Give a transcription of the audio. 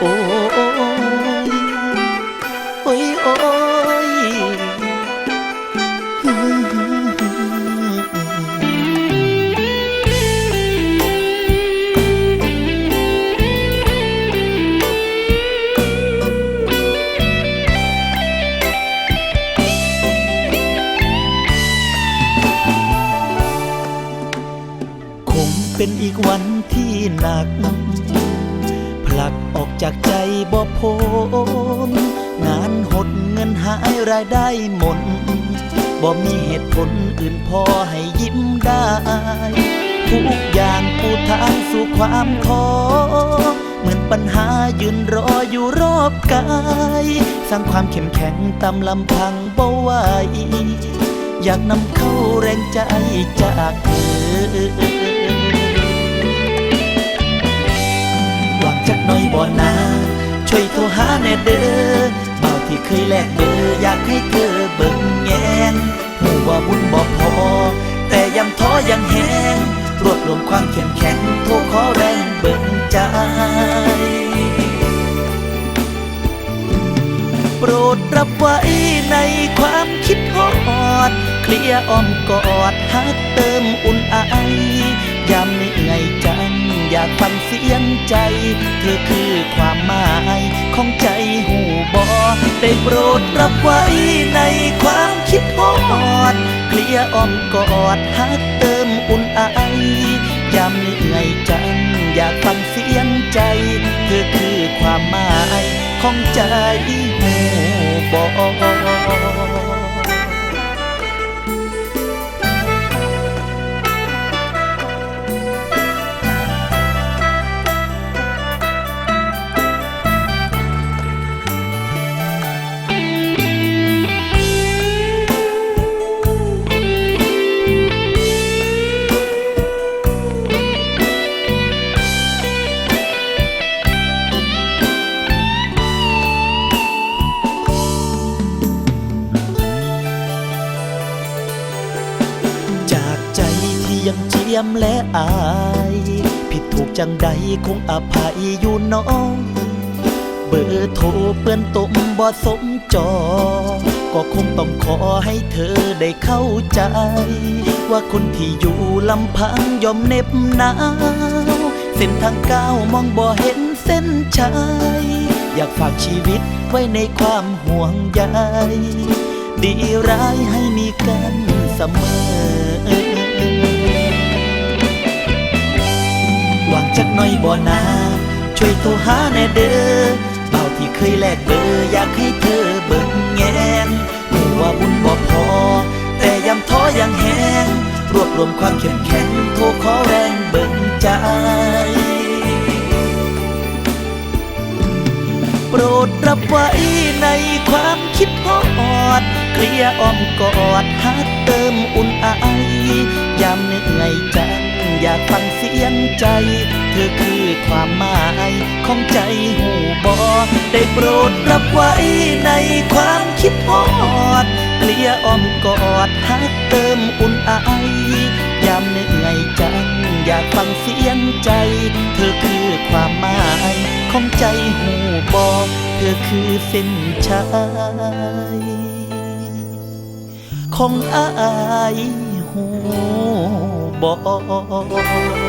โอ้ คงเป็นอีกวันที่หนัก ผลักออกจากใจบ่พ้นงานหดเงินหายรายได้หมดบ่มีเหตุผลอื่นพอให้ยิ้มได้ ทุกอย่างปูทางสู่ความท้อเหมือนปัญหายืนรออยู่รอบกาย สร้างความเข้มแข็งตามลำพังบ่ไหวอยากนำเข้าแรงใจจากเธอ บ่นาช่วยโทรหาแน่เด้อเบาที่เคยแลกเบอร์อยากให้เธอเบิ่งแงงหูว่าบุญบ่พอ แต่ยังท้อยังแหงรวบรวมความเข้มแข็งโทรขอแรงเบิ่งใจโปรดรับไว้ในความคิดฮอด เคลียอ้อมกอดฮักเติมอุ่นไอยามเหนื่อยจัง อยากฟังเสียงใจ เธอคือ ได้โปรดรับไว้ในความคิดหอด เคลียอ้อมกอดฮักเติมอุ่นไอยามเหนื่อยจังอยากฟังเสียงใจ เธอคือความหมายของใจหูบอก ยังเจียมและอาย ผิดถูกจังใดคงอภัยอยู่น้อง เบอร์โทรเปื้อนตมบ่สมจอ ก็คงต้องขอให้เธอได้เข้าใจ ว่าคนที่อยู่ลำพังยอมเน็บหนาวเส้นทางก้าวมองบ่เห็นเส้นชัยอยากฝากชีวิตไว้ในความห่วงใยดีร้ายให้มีกันเสมอ จักหน่อยบ่นาช่วยโทรหาแน่เด้อเบาที่เคยแลกเบอร์อยากให้เธอเบิ่งแงงหูว่าบุญบ่พอ แต่ยังท้อยังแหงรวบรวมความเข้มแข็งโทรขอแรงเบิ่งใจโปรดรับไว้ในความคิดฮออด เคลียอ้อมกอดฮัก ยงใจ เธอคือความหมายของใจหูบอได้โปรดรับไว้ในความคิดฮอดเคลียอ้อมกอดฮักเติมอุ่นไอยามเหนื่อยจังอยากฟังเสียงใจ เธอคือความหมายของใจหูบอเธอคือเส้นชัยของอายหูบอ